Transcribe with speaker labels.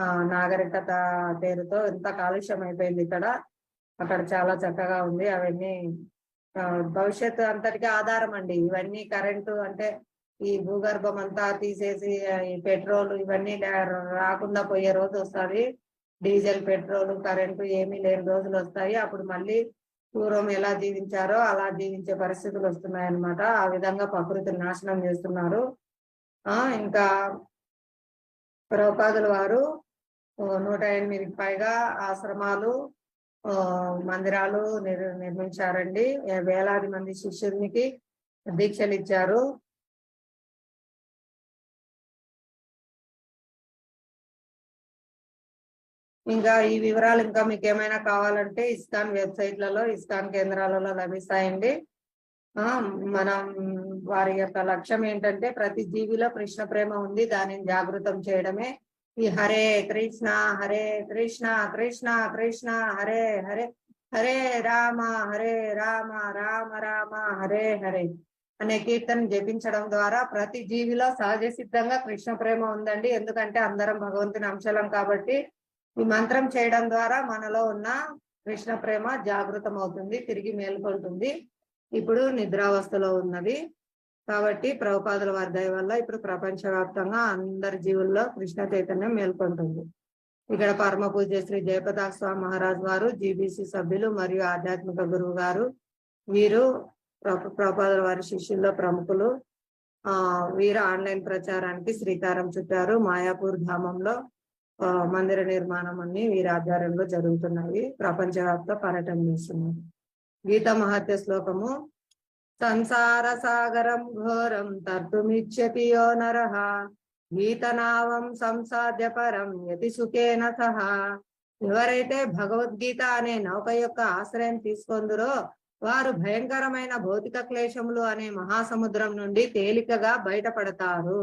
Speaker 1: ఆ నాగరికత పేరుతో ఎంత కాలుష్యం అయిపోయింది ఇక్కడ. అక్కడ చాలా చక్కగా ఉంది. అవన్నీ భవిష్యత్తు అంతటికి ఆధారం అండి. ఇవన్నీ కరెంటు అంటే ఈ భూగర్భం అంతా తీసేసి ఈ పెట్రోల్ ఇవన్నీ లే- రాకుండా పోయే రోజు వస్తుంది. డీజిల్ పెట్రోల్ కరెంటు ఏమీ లేని రోజులు వస్తాయి. అప్పుడు మళ్ళీ పూర్వం ఎలా జీవించారో అలా జీవించే పరిస్థితులు వస్తున్నాయి అన్నమాట ఆ విధంగా ప్రకృతిని నాశనం చేస్తున్నారు. ఆ ఇంకా ప్రౌపాదుల వారు నూట ఎనిమిదికి పైగా ఆశ్రమాలు ఆ, మందిరాలు నిర్ నిర్మించారండి. వేలాది మంది శిష్యునికి దీక్షలు ఇచ్చారు ఇంకా ఈ వివరాలు ఇంకా మీకు ఏమైనా కావాలంటే ఇస్కాన్ వెబ్సైట్లలో ఇస్కాన్ కేంద్రాలలో లభిస్తాయండి. మనం వారి యొక్క లక్ష్యం ఏంటంటే ప్రతి జీవిలో కృష్ణ ప్రేమ ఉంది దానిని జాగృతం చేయడమే. ఈ హరే కృష్ణ హరే కృష్ణ కృష్ణ కృష్ణ హరే హరే హరే రామ హరే రామ రామ రామ హరే హరే అనే కీర్తన జపించడం ద్వారా ప్రతి జీవిలో సహజ సిద్ధంగా కృష్ణ ప్రేమ ఉందండి. ఎందుకంటే అందరం భగవంతుని అంశలం కాబట్టి ఈ మంత్రం చేయడం ద్వారా మనలో ఉన్న కృష్ణ ప్రేమ జాగృతం అవుతుంది తిరిగి మేల్కొంటుంది. ఇప్పుడు నిద్రావస్థలో ఉన్నది. కాబట్టి ప్రభుపాదుల వారి దయ వల్ల ఇప్పుడు ప్రపంచవ్యాప్తంగా అందరి జీవుల్లో కృష్ణ చైతన్యం మేల్కొంటుంది. ఇక్కడ పరమ పూజ శ్రీ జయపతాక్ స్వామి మహారాజ్ వారు జీబీసీ సభ్యులు మరియు ఆధ్యాత్మిక గురువు గారు వీరు ప్ర- ప్రభుపాదుల వారి శిష్యుల్లో ప్రముఖులు. ఆ వీరు ఆన్లైన్ ప్రచారానికి శ్రీకారం చుట్టారు. మాయాపూర్ ధామంలో ఆ, మందిర నిర్మాణం అన్ని వీరి ఆధ్వర్యంలో జరుగుతున్నాయి. ప్రపంచవ్యాప్త పర్యటన చేస్తున్నారు. గీత మహత్య శ్లోకము సంసార సాగరం ఘోరం తర్తుమిచ్చతి యో నర గీతనావం సంసాధ్య పరం యతి సుఖేన సహా ఎవరైతే భగవద్గీత అనే నౌక యొక్క ఆశ్రయం తీసుకొందురో వారు భయంకరమైన భౌతిక క్లేశములు అనే మహాసముద్రం నుండి తేలికగా బయటపడతారు.